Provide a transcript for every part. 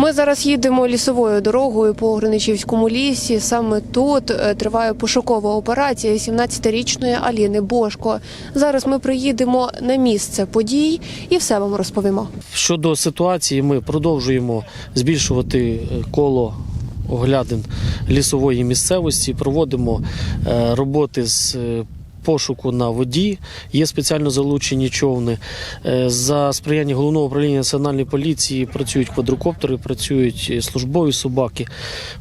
Ми зараз їдемо лісовою дорогою по Гриничівському лісі. Саме тут е, триває пошукова операція 17-річної Аліни Бошко. Зараз ми приїдемо на місце подій і все вам розповімо. Щодо ситуації, ми продовжуємо збільшувати е, коло оглядин лісової місцевості, проводимо е, роботи з пошуку на воді. Є спеціально залучені човни. Е, За сприяння головного управління національної поліції працюють квадрокоптери, працюють е, службові собаки,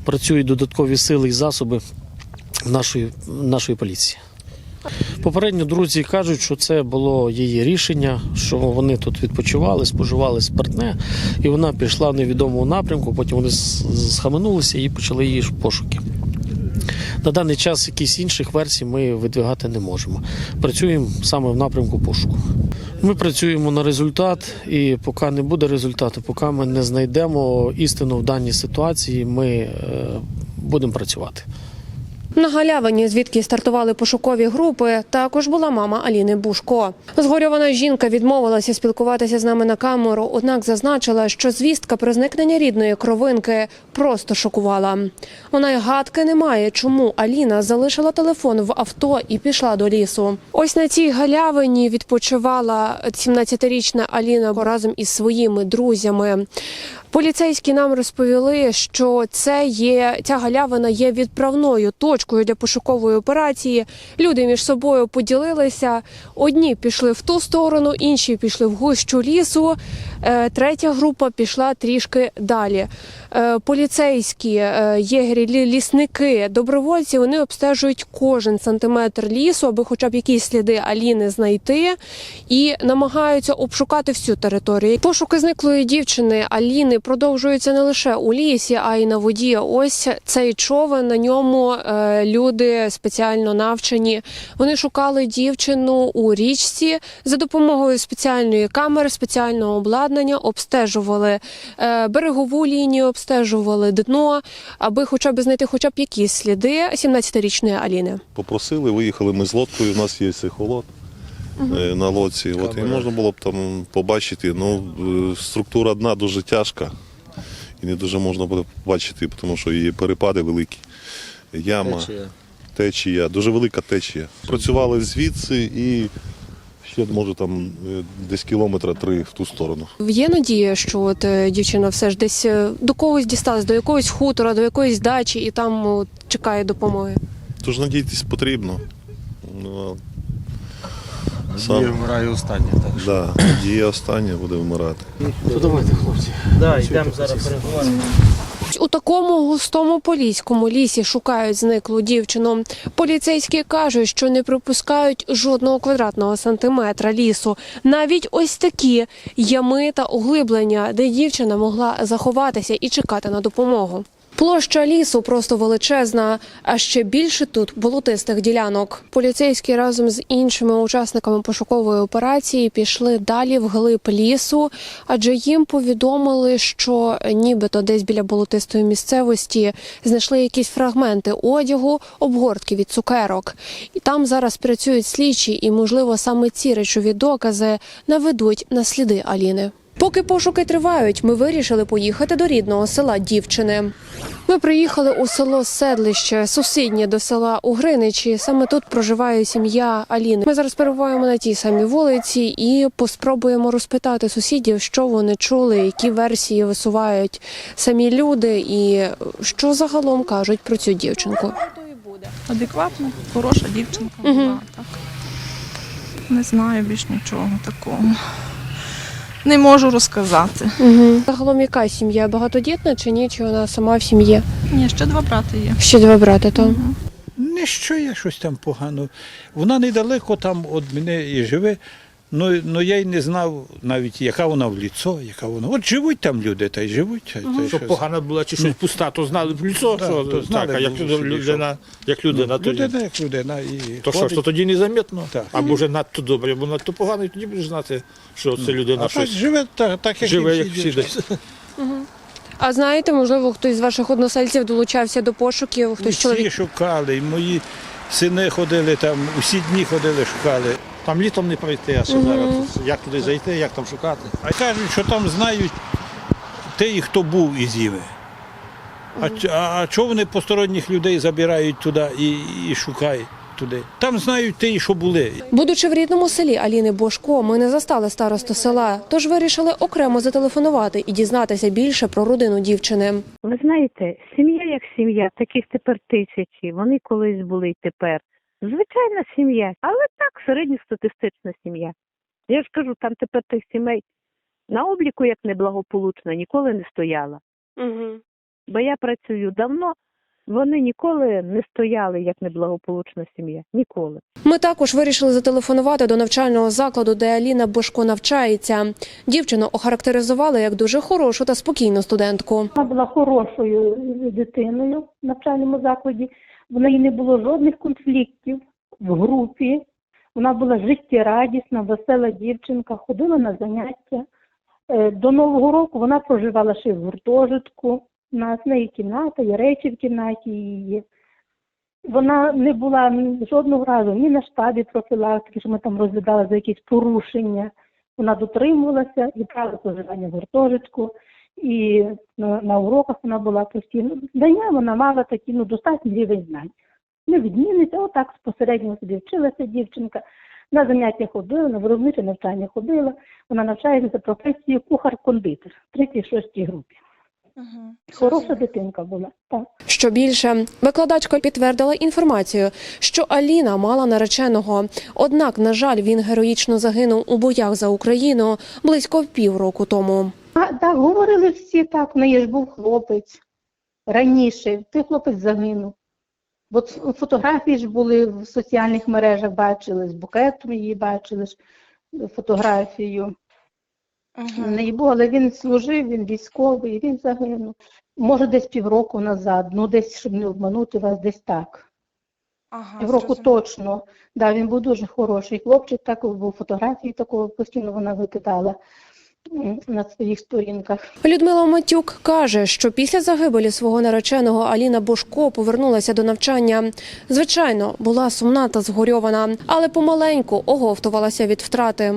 працюють додаткові сили і засоби нашої, нашої поліції. Попередньо друзі кажуть, що це було її рішення, що вони тут відпочивали, споживали спиртне, і вона пішла в невідомому напрямку. Потім вони схаменулися і почали її пошуки. На даний час якісь інших версій ми видвигати не можемо. Працюємо саме в напрямку пошуку. Ми працюємо на результат, і поки не буде результату, поки ми не знайдемо істину в даній ситуації, ми е, будемо працювати. На галявині, звідки стартували пошукові групи, також була мама Аліни Бушко. Згорьована жінка відмовилася спілкуватися з нами на камеру, однак зазначила, що звістка про зникнення рідної кровинки просто шокувала. Вона й гадки не має, чому Аліна залишила телефон в авто і пішла до лісу. Ось на цій галявині відпочивала 17-річна Аліна разом із своїми друзями. Поліцейські нам розповіли, що це є ця галявина є відправною точкою для пошукової операції. Люди між собою поділилися. Одні пішли в ту сторону, інші пішли в гущу лісу. Е, Третя група пішла трішки далі. Е, Поліцейські, е, єгері, лісники, добровольці вони обстежують кожен сантиметр лісу, аби хоча б якісь сліди Аліни знайти, і намагаються обшукати всю територію. Пошуки зниклої дівчини Аліни продовжуються не лише у лісі, а й на воді. Ось цей човен. На ньому люди спеціально навчені. Вони шукали дівчину у річці за допомогою спеціальної камери, спеціального обладнання, обстежували е, берегову лінію, обстежували дно, аби хоча б знайти хоча б якісь сліди 17-річної Аліни. Попросили, виїхали ми з лодкою, у нас є сихолот е, на лодці. От, і можна було б там побачити. Ну, е, структура дна дуже тяжка. І не дуже можна буде побачити, тому що її перепади великі. Яма, течія, дуже велика течія. Працювали звідси і ще, може, там е, десь кілометра три в ту сторону. Є надія, що от е, дівчина все ж десь е, до когось дісталась, до якогось хутора, до якоїсь дачі, і там от, чекає допомоги. Тож надіятись потрібно. Ну, Сам. сам, вмираю останнє. Так. що. да, діє остання буде вмирати. То давайте, хлопці. Да, йдемо зараз переговоримо. У такому густому поліському лісі шукають зниклу дівчину. Поліцейські кажуть, що не пропускають жодного квадратного сантиметра лісу. Навіть ось такі ями та углиблення, де дівчина могла заховатися і чекати на допомогу. Площа лісу просто величезна, а ще більше тут болотистих ділянок. Поліцейські разом з іншими учасниками пошукової операції пішли далі вглиб лісу, адже їм повідомили, що нібито десь біля болотистої місцевості знайшли якісь фрагменти одягу, обгортки від цукерок. І там зараз працюють слідчі, і можливо саме ці речові докази наведуть на сліди Аліни. Поки пошуки тривають, ми вирішили поїхати до рідного села дівчини. Ми приїхали у село Седлище, сусіднє до села Угриничі. Саме тут проживає сім'я Аліни. Ми зараз перебуваємо на тій самій вулиці і поспробуємо розпитати сусідів, що вони чули, які версії висувають самі люди, і що загалом кажуть про цю дівчинку. Адекватна, хороша дівчинка була. Так. Не знаю більш нічого такого. Не можу розказати. Угу. Загалом яка сім'я багатодітна чи ні? Чи вона сама в сім'ї? Ні, ще два брати є. Ще два брати то. Не що я щось там погано. Вона недалеко там від мене і живе. Ну, ну я й не знав навіть, яка вона в ліцо, яка вона. От живуть там люди, та й живуть. Та й що Щоб з- погана була чи щось пуста, то знали б лицо, Да, що то знали так, а як людина, людина, як людина, то, людина як людина. І то що ж, то тоді незаметно. Так. Або вже надто добре, або надто погано, і тоді будеш знати, що це людина а так щось живе так, так як живе, як всі всі десь. А знаєте, можливо, хтось з ваших односельців долучався до пошуків, хтось Всі чоловік. шукали, і мої сини ходили там, усі дні ходили, шукали. Там літом не пройти, а що зараз. Як туди зайти, як там шукати. А кажуть, що там знають Ті, хто був із Іви. А, а, а чого вони посторонніх людей забирають туди і, і шукають туди? Там знають ті, що були. Будучи в рідному селі Аліни Бошко, ми не застали старосту села, тож вирішили окремо зателефонувати і дізнатися більше про родину дівчини. Ви знаєте, сім'я як сім'я, таких тепер тисячі. Вони колись були й тепер. Звичайна сім'я, але так, середньостатистична сім'я. Я ж кажу, там тепер тих сімей на обліку як неблагополучна ніколи не стояла. Угу. Бо я працюю давно, вони ніколи не стояли як неблагополучна сім'я. Ніколи. Ми також вирішили зателефонувати до навчального закладу, де Аліна Бошко навчається. Дівчину охарактеризували як дуже хорошу та спокійну студентку. Вона була хорошою дитиною в навчальному закладі. В неї не було жодних конфліктів в групі. Вона була життєрадісна, весела дівчинка, ходила на заняття. Е, До Нового року вона проживала ще в гуртожитку. У нас неї кімната, є речі в кімнаті її. Вона не була жодного разу ні на штабі профілактики, що ми там розглядали за якісь порушення. Вона дотримувалася і правил проживання в гуртожитку, і на, на уроках вона була постійно. Знання вона мала такі ну, достатній рівень знань. Не відміниться, отак спосередньо собі вчилася дівчинка. На заняття ходила, на виробниче навчання ходила. Вона навчається за професією кухар-кондитер в 36-й групі. Хороша дитинка була. Так. Що більше, викладачка підтвердила інформацію, що Аліна мала нареченого. Однак, на жаль, він героїчно загинув у боях за Україну близько півроку тому. А, так, говорили всі так, в неї ж був хлопець раніше, той хлопець загинув. Бо фотографії ж були в соціальних мережах, бачили, з букетом її бачили ж фотографію. В неї був, але він служив, він військовий, він загинув. Може, десь півроку назад, ну десь, щоб не обманути вас, десь так. Півроку точно. Да, він був дуже хороший хлопчик, так був фотографії такого постійно вона викидала на своїх сторінках. Людмила Матюк каже, що після загибелі свого нареченого Аліна Бошко повернулася до навчання. Звичайно, була сумна та згорьована, але помаленьку оговтувалася від втрати.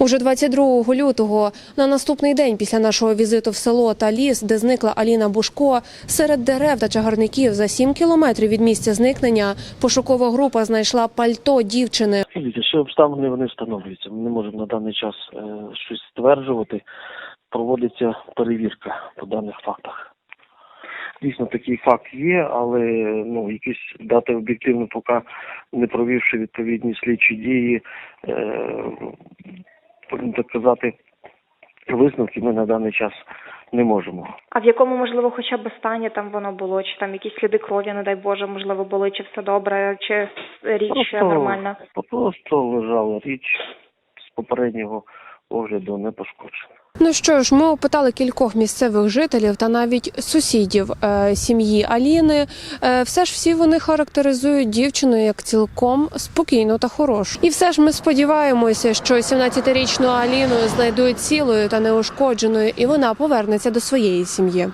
Уже 22 лютого, на наступний день після нашого візиту в село та ліс, де зникла Аліна Бушко, серед дерев та чагарників за 7 кілометрів від місця зникнення пошукова група знайшла пальто дівчини. Ще обставини вони встановлюються. Ми не можемо на даний час е, щось стверджувати. Проводиться перевірка по даних фактах. Дійсно, такий факт є, але ну якісь дати об'єктивно, поки не провівши відповідні слідчі дії, е, будемо так казати, висновки ми на даний час не можемо. А в якому, можливо, хоча б стані там воно було, чи там якісь сліди крові, не дай Боже, можливо, були, чи все добре, чи річ Просто- нормальна? Просто лежала річ з попереднього огляду не пошкоджена. Ну що ж, ми опитали кількох місцевих жителів та навіть сусідів е, сім'ї Аліни. Е, все ж всі вони характеризують дівчину як цілком спокійну та хорошу. І все ж ми сподіваємося, що 17-річну Аліну знайдуть цілою та неушкодженою, і вона повернеться до своєї сім'ї.